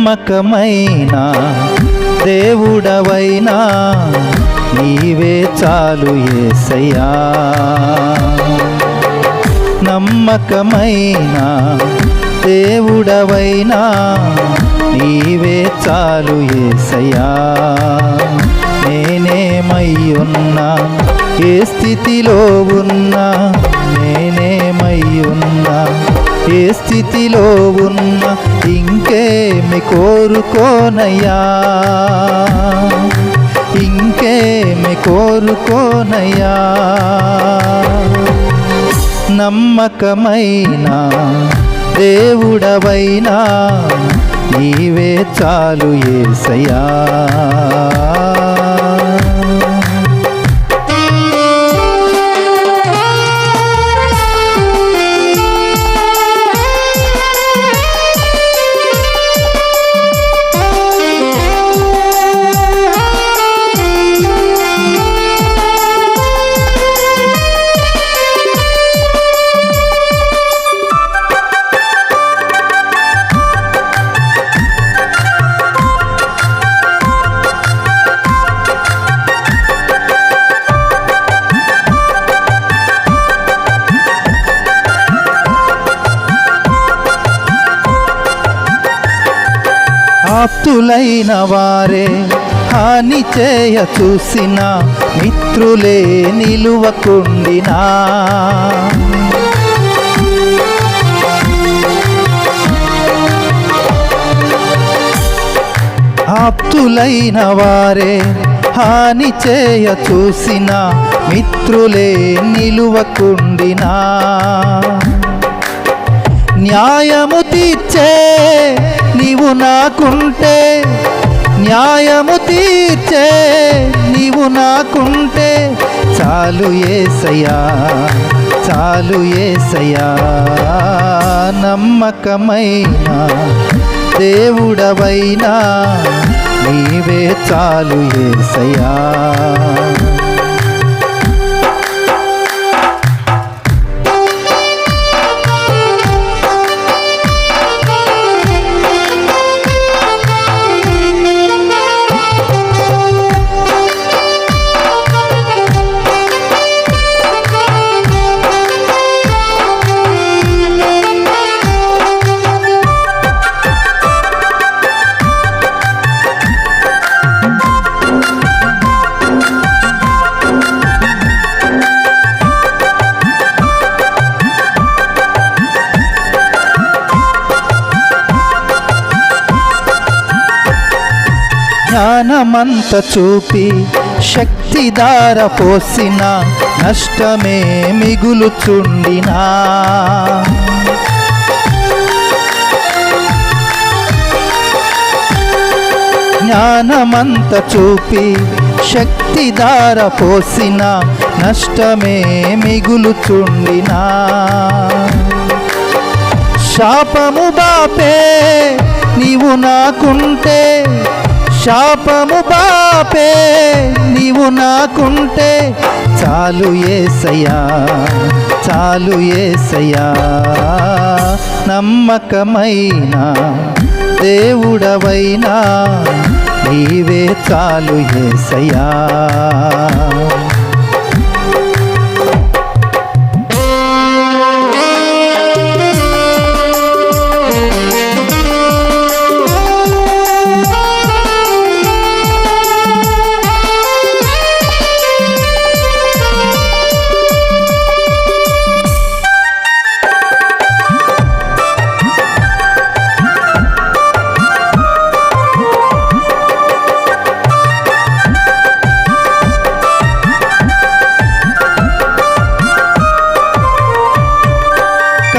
నమ్మకమైన దేవుడవైనా నీవే చాలు ఏసయ్యా. నమ్మకమైన దేవుడవైనా నీవే చాలు ఏసయ్యా. నేనేమయ్యున్నా ఏ స్థితిలో ఉన్నా స్థితిలో ఉన్నా ఇంకేమి కోరుకోనయ్యా? ఇంకేమి కోరుకోనయ్యా? నమ్మకమైన దేవుడవైనా నీవే చాలు ఏసయ్యా. ఆప్తులైన వారే హాని చేయ చూసిన మిత్రులే నిలువకుండినా. ఆప్తులైన వారే హాని చేయ చూసిన మిత్రులే నిలువకుండినా. న్యాయము తీర్చే నీవు నాకుంటే న్యాయము తీర్చే నీవు నాకుంటే చాలు ఏసయా చాలు ఏసయా నమ్మకమైన దేవుడవైనా నీవే చాలు ఏసయా జ్ఞానమంత చూపి శక్తిదార పోసిన నష్టమే మిగులుచుండినా. జ్ఞానమంత చూపి శక్తిదార పోసిన నష్టమే మిగులుచుండినా. శాపము బాపే నీవు నాకుంటే శాపము బాపే నీవు నాకుంటే చాలు ఏసయ్యా చాలు ఏసయ్యా. నమ్మకమైన దేవుడవైనా నీవే చాలు ఏసయ్యా.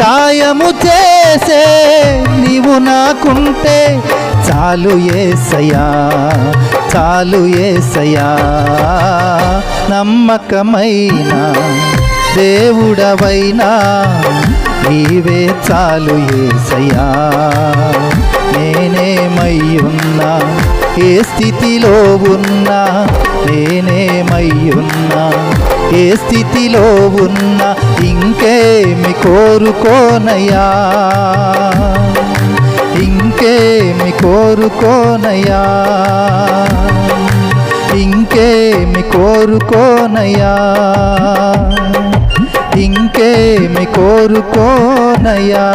సాయము చేసే నీవు నాకుంటే చాలు ఏసయా చాలు ఏసయా నమ్మకమైన దేవుడవైనా నీవే చాలు ఏసయా నేనేమయ్యున్నా ఏ స్థితిలో ఉన్నా నేనేమయ్యున్నా ఏ స్థితిలో ఉన్నా ఇంకేమి కోరుకోనయ్యా. ఇంకేమి కోరుకోనయ్యా. ఇంకేమి కోరుకోనయ్యా. ఇంకేమి కోరుకోనయ్యా.